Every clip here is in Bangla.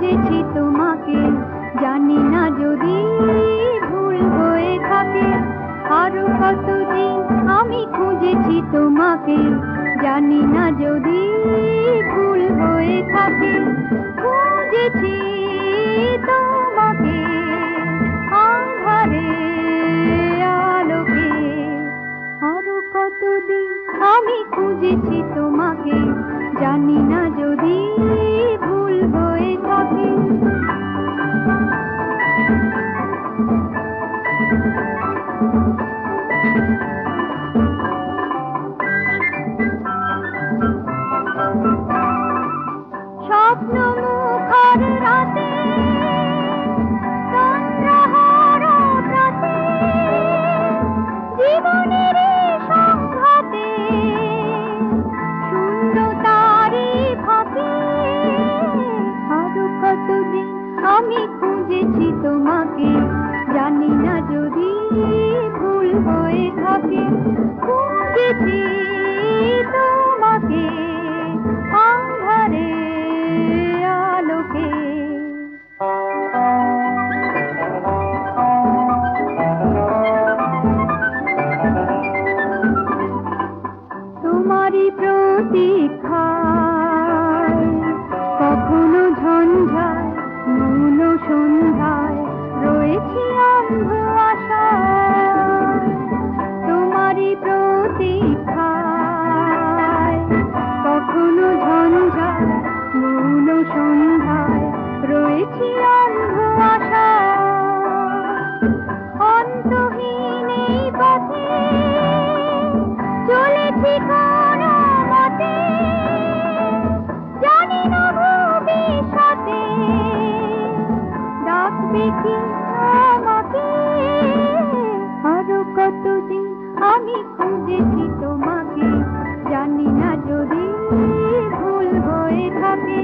খুঁজেছি তোমাকে। জানি না যদি ভুল হয়ে থাকে, আরও কতদিন আমি খুঁজেছি তোমাকে। জানি না যদি ভুল হয়ে থাকে, খুঁজেছি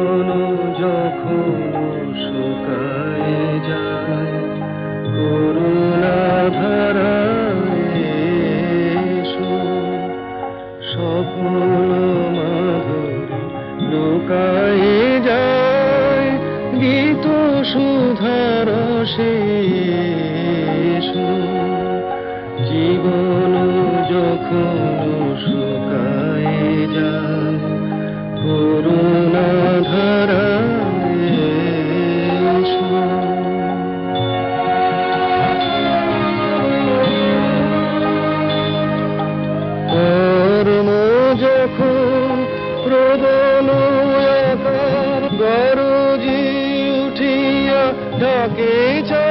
কখনো যখন শুকায় যায় key to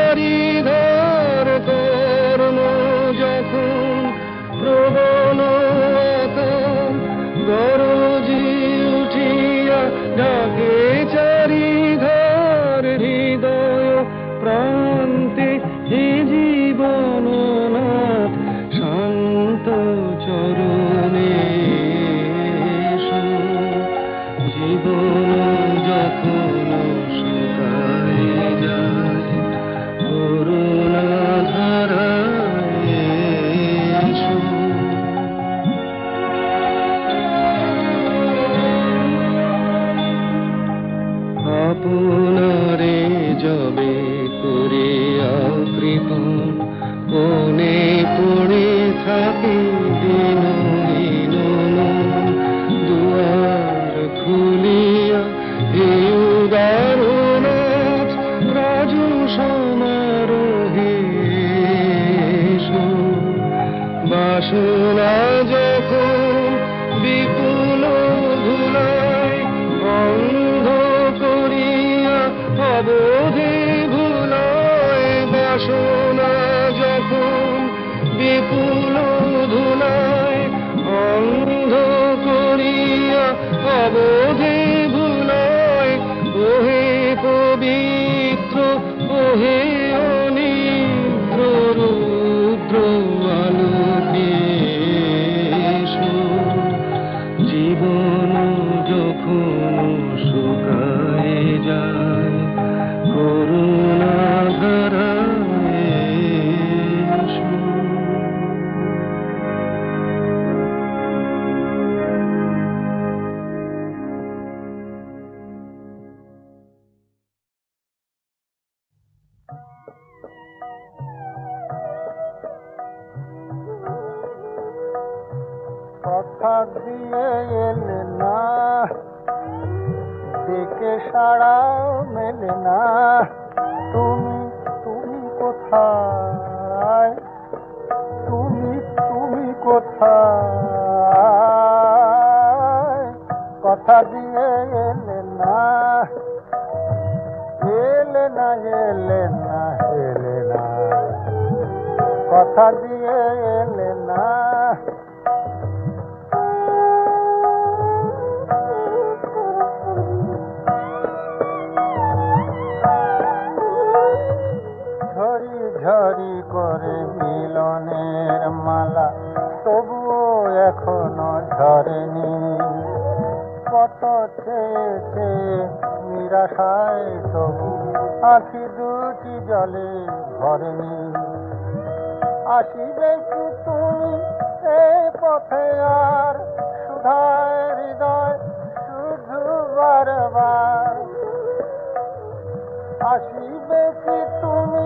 দিয়ে এলে না। সারা মেলে না। তুমি তুমি কোথায়? তুমি তুমি কোথায়? কথা দিয়ে এলে না। এলে না এলে না এলে না। কথা দিয়ে আসিবে কি তুমি? এই পথে আর সুধায় হৃদয় শুধু বারবার। আসিবে কি তুমি?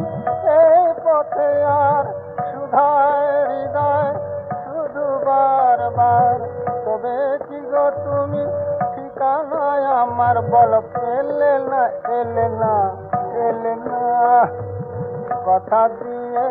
এই পথে আর সুধায় হৃদয় শুধু বারবার। তবে কি গো তুমি? ঠিকানায় আমার বল পেলে না, এলে না এলে না। কথা দিয়ে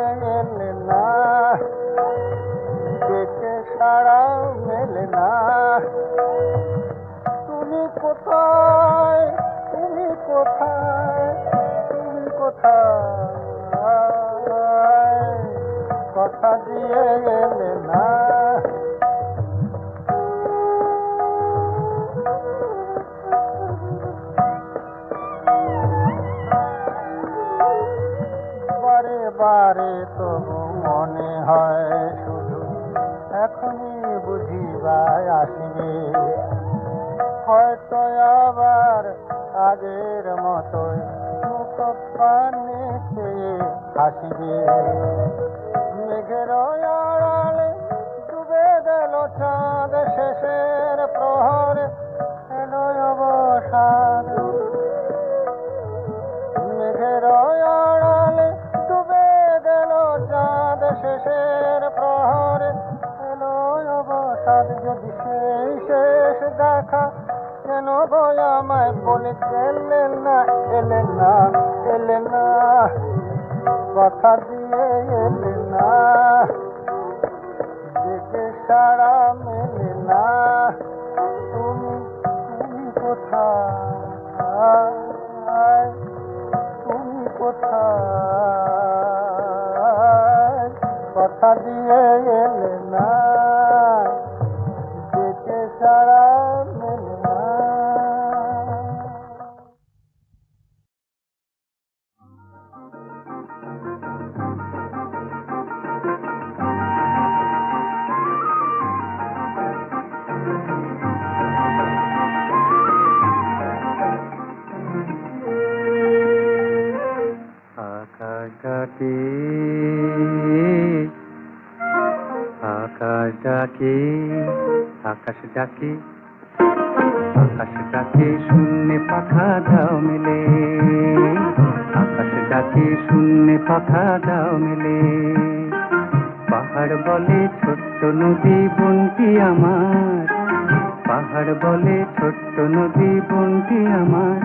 বারে তবু মনে হয় শুধু এখনই বুঝিবায় আসিবে। হয়তো আবার আগের মতোই মুখ পানে চেয়ে হাসিবে মেঘের আড়ালে ডুবে গেল চাঁদ শেষের প্রহর। শেষ দেখা, কেন গো আমায় বলে এলে না এলে না এলে না। কথা দিয়ে এলে না, দেখে সারা মেলে না। তুমি তুমি কোথায়? তুমি কোথায়? কথা দিয়ে এলে ডাকে, আকাশ ডাকে আকাশ ডাকে, শূন্যে পাখা দাও মেলে। আকাশ ডাকে, শূন্যে পাখা দাও মেলে। পাহাড় বলে, ছোট্ট নদী বন্টি আমার। পাহাড় বলে, ছোট্ট নদী বন্টি আমার।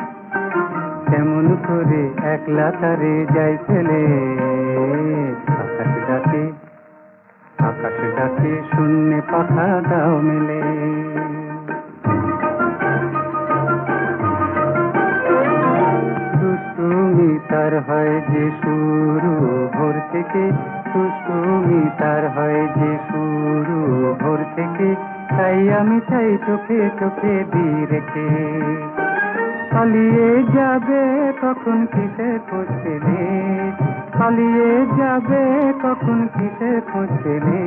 কেমন করে একলা তারে যাই ফেলে। আকাশ ডাকে আকাশ ডাকে শূন্যে পাখা দাও মেলে। দুষ্টুমি তার হয় যে শুরু ভোর থেকে দুষ্টুমি তার হয় যে শুরু ভোর থেকে, তাই আমি চাই চোখে চোখে দিয়ে রেখে। পালিয়ে যাবে তখন কিসে পৌঁছলে? পালিয়ে যাবে তখন কিসে পৌঁছলে?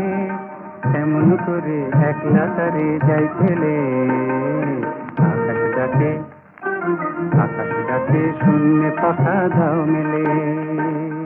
এমন করে একলা তারে যাই ছেলে? আকাশ ডাকে আকাশ ডাকে, শূন্য কথা দাও মেলে।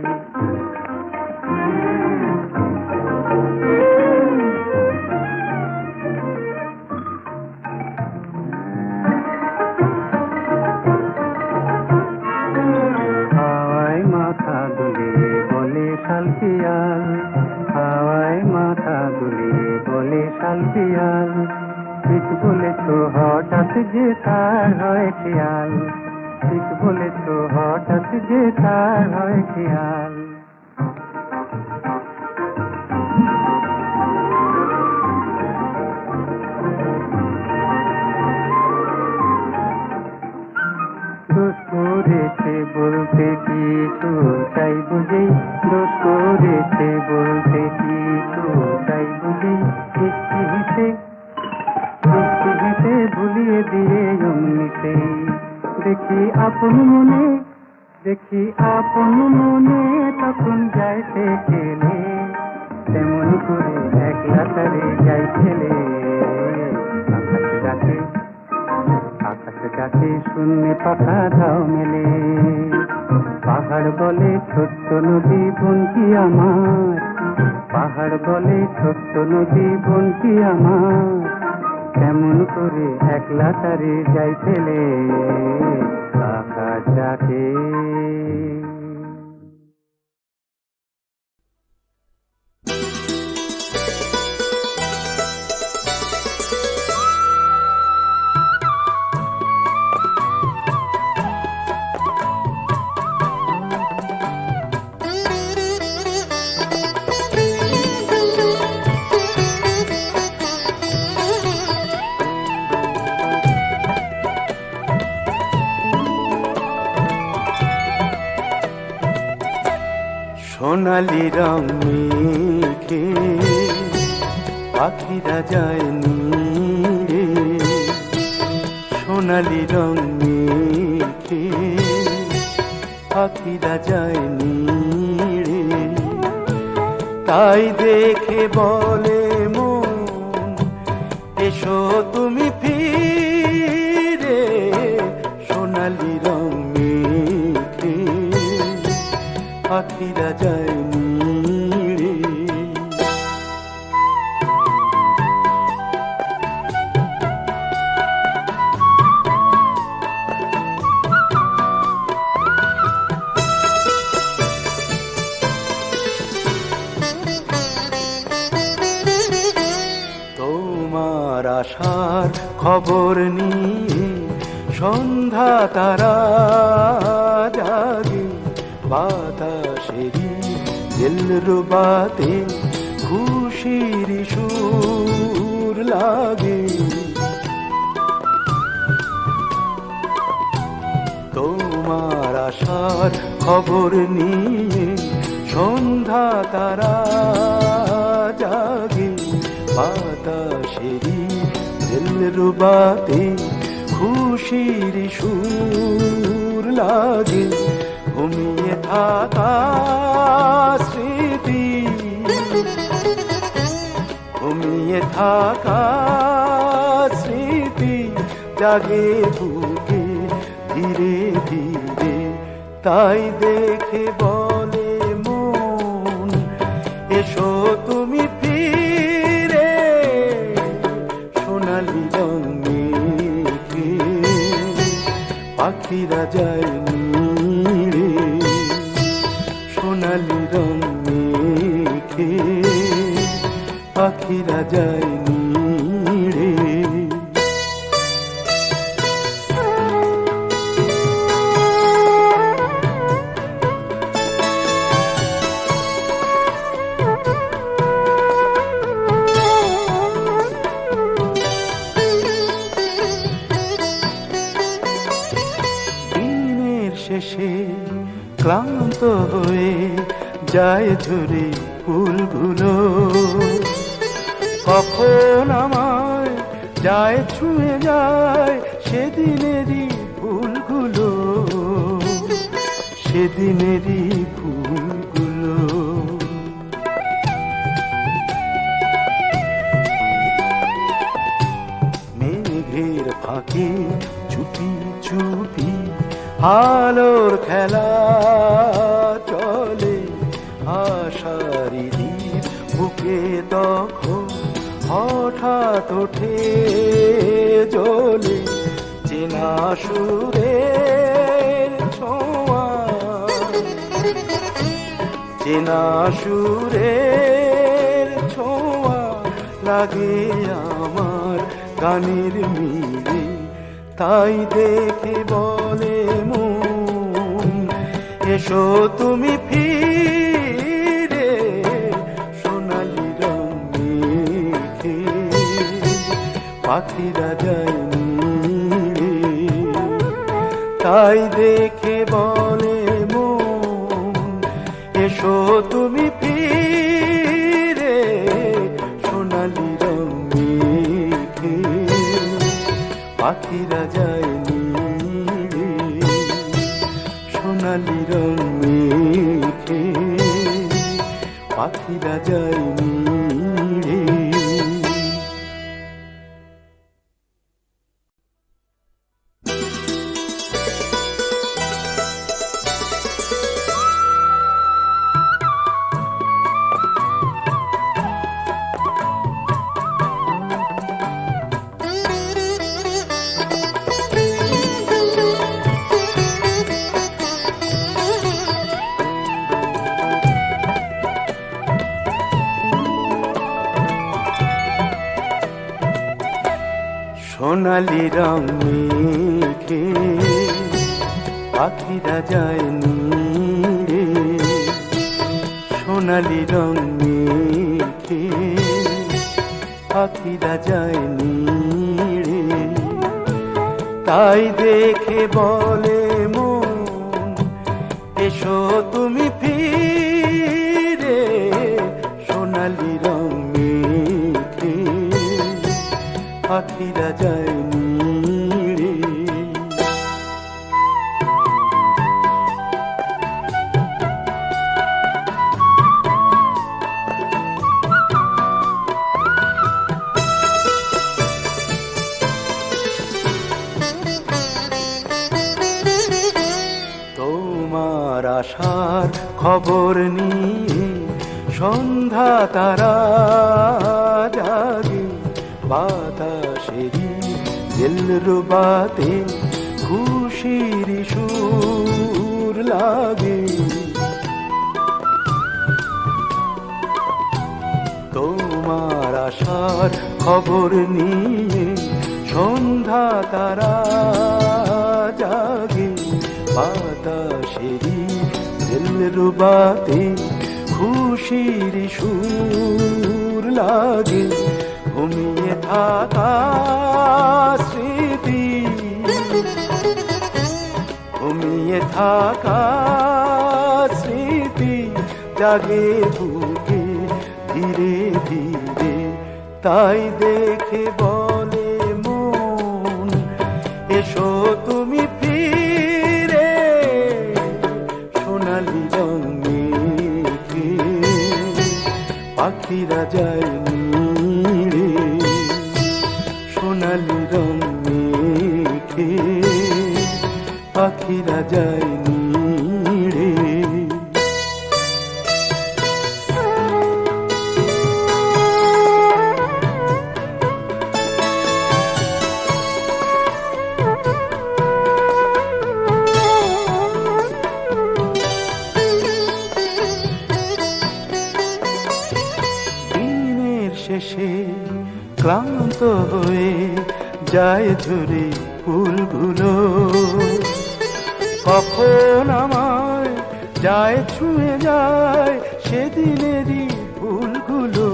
নদী কি আমার। পাহাড় বলে ছোট্ট নদী বন্টি আমার। কেমন করে একলা তারে যাই ফেলে আকাশ সোনালি রং মেঘে পাখিরা যায় নীড়ে সোনালি রং মেঘে পাখিরা যায় নীড়ে তাই দেখে বলে মন, এসো তুমি খবর নিয়ে সন্ধ্যা তারা জাগে। বাতাসেরি দিলরুবাতে খুশির সুর লাগে। তোমার আশার খবর নিয়ে সন্ধ্যা তারা জাগে। বাতাসেরি দিলরুবাতে খুশির সুর লাগে ঘুমিয়ে থাকা স্মৃতি। ঘুমিয়ে থাকা স্মৃতি জাগে বুকে ধীরে ধীরে, তাই দেখে বলে মন, এসো তুমি পাখিরা যায়। সেদিনেরই ফুলগুলো সেদিনেরই ফুলগুলো। মেঘের ফাঁকে চুপি চুপি আলোর খেলা চলে আশারি দ্বীপ বুকে তখন হঠাৎ ওঠে জলে সুরের ছোঁয়া। চেনা সুরের ছোঁয়া লাগে আমার গানের মিলে। তাই দেখে বলে মন, এসো তুমি ফিরে তাই দেখে বলে মন, এসো তুমি ফিরে, সোনালি রং মেখে পাখিরা যায় সোনালি রং মেখে পাখিরা যায় পাখিরা যায় নিড়ে সোনালি রং মেঘে পাখিরা যায় নিড়ে তাই দেখে বলে মন, এসো তুমি ফিরে, সোনালি রং মেঘে পাখিরা যায় আশার খবর নিয়ে সন্ধ্যা তারা জাগে। বাতাসেরি দিলরুবাতে খুশির সুর লাগে। তোমার আশার খবর নিয়ে সন্ধ্যা তারা জাগে। বাতাসেরি দিলরুবাতে খুশির সুর লাগে, ঘুমিয়ে থাকা স্মৃতি। ঘুমিয়ে থাকা স্মৃতি জাগে বুকে ধীরে ধীরে, তাই দেখে বলে মন, এসো ঝরে ফুলগুলো। কখন আমায় যায়, ছুঁয়ে যায় সেদিনেরই ফুলগুলো।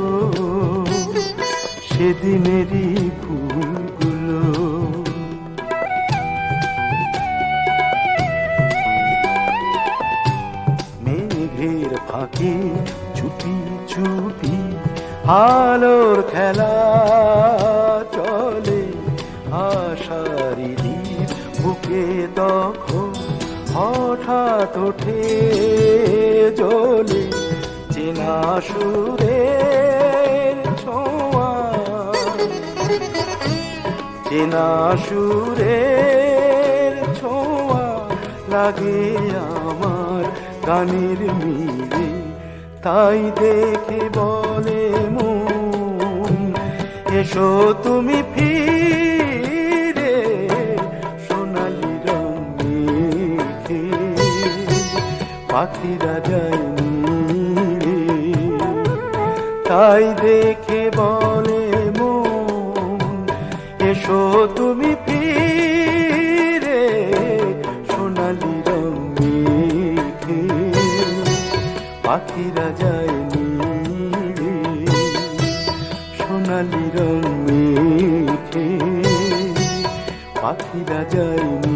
সেদিনেরই ফুলগুলো। মেঘের ফাঁকে চুপি চুপি আলোর খেলা। হঠাৎ ওঠে জলে চেনা সুরের ছোঁয়া। চেনা সুরের ছোঁয়া লাগে আমার গানের মিলে। তাই দেখে বলে মন, এসো তুমি ফিরে। পাখিরা যায় তাই দেখে বলে মন, এসো তুমি ফিরে, সোনালি রং পাখিরা যায় সোনালি রং মেঘে পাখিরা যায়